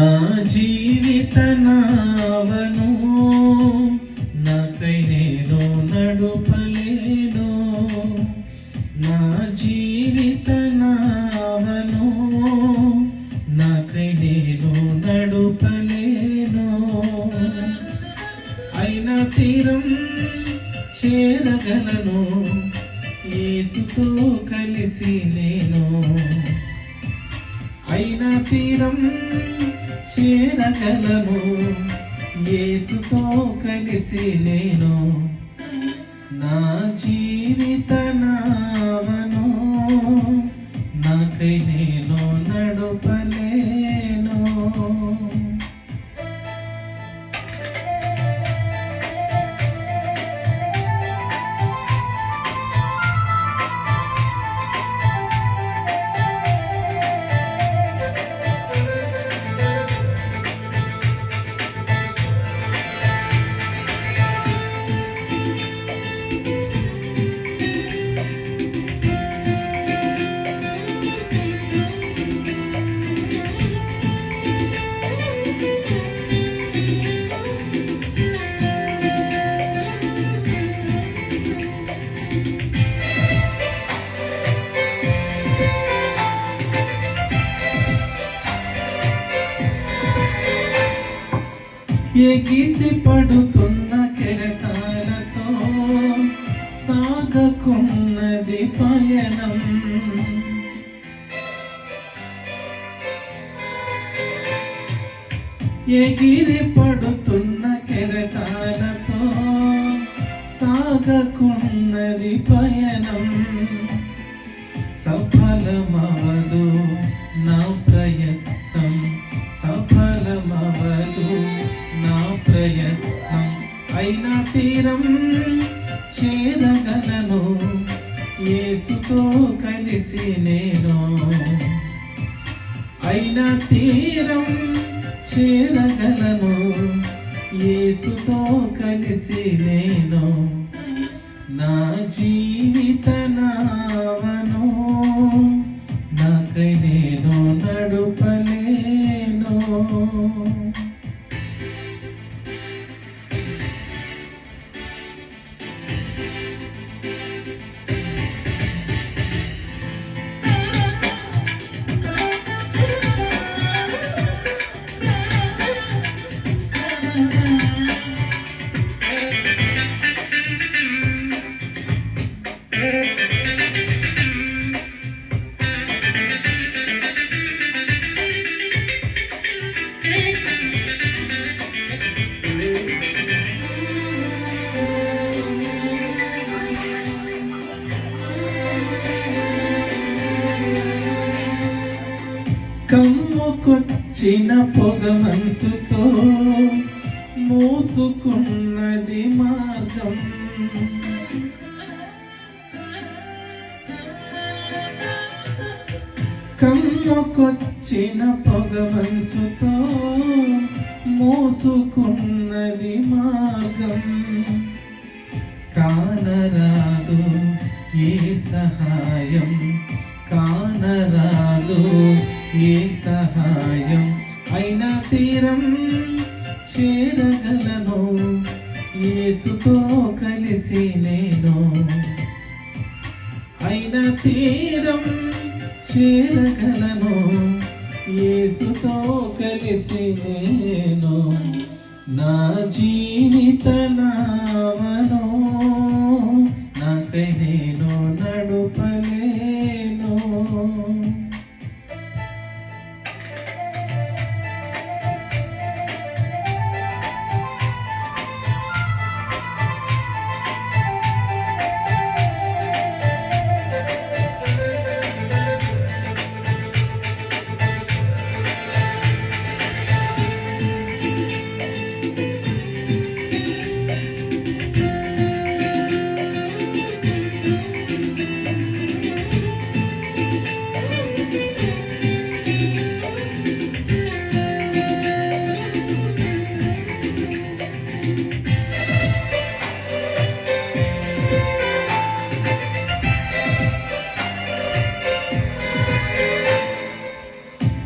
నా జీవిత నావను నాకై నేను నడుపలేను. నా జీవిత నావను నాకై నేను నడుపలేను. అయిన తీరం చేరగలను యేసుతో కలిసి నేను. అయిన తీరం చేరగలము యేసుతో కలిసి నేను ఎగిసి పడుతున్న కెరటాలతో సాగకున్నది పయనం. ఎగిరి పడుతున్న కెరటాలతో సాగకున్నది పయనం. సఫలమవదు మందిరం చేరగలను యేసుతో కలిసి నేను. అయినా తీరం చేరగలను యేసుతో కలిసి నేను. నా జీవితనా కొచ్చిన పొగ మంచుతో మోసుకున్నది మార్గం. కమ్ముకొచ్చిన పొగ మంచుతో మోసుకున్నది మార్గం. కానరాదు ఏ సహాయం కానరాదు ఏ సహాయం అయినా తీరం చేరగలను. ఏసుతో కలిసి నేను అయినా తీరం చేరగలను. ఏసుతో కలిసి నేను నా జీవిత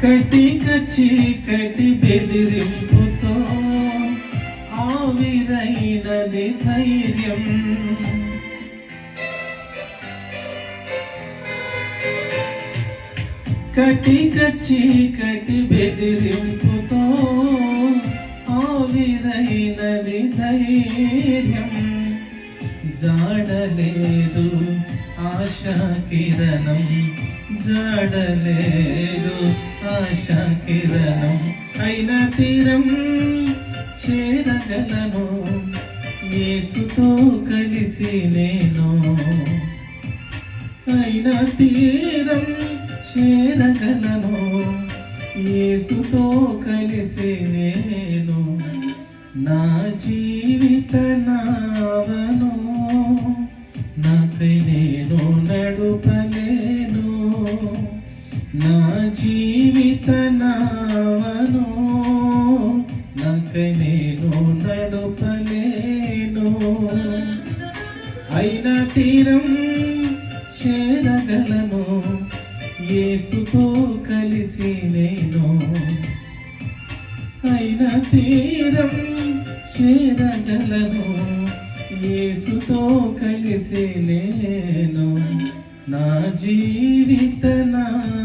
కటిక చీకటి బెదిరింపుతో ఆవిరైనది ధైర్యం. కటిక చీకటి బెదిరింపు జాడలేదు. ఆశా కిరణం జాడలేదు. ఆశా కిరణం అయిన తీరం చేరగలను. యేసుతో కలిసి నేను అయిన తీరం చేరగలను. యేసుతో కలిసి నేను నా జీవిత నాకై నేను నడుపలేను. నా జీవిత నావను నాకై నేను నడుపలేను. అయిన తీరం చేరగలను. యేసుతో కలిసి నేను. అయిన తీరం చేరగలను. యేసుతో కలిసి నేను నా జీవిత నావను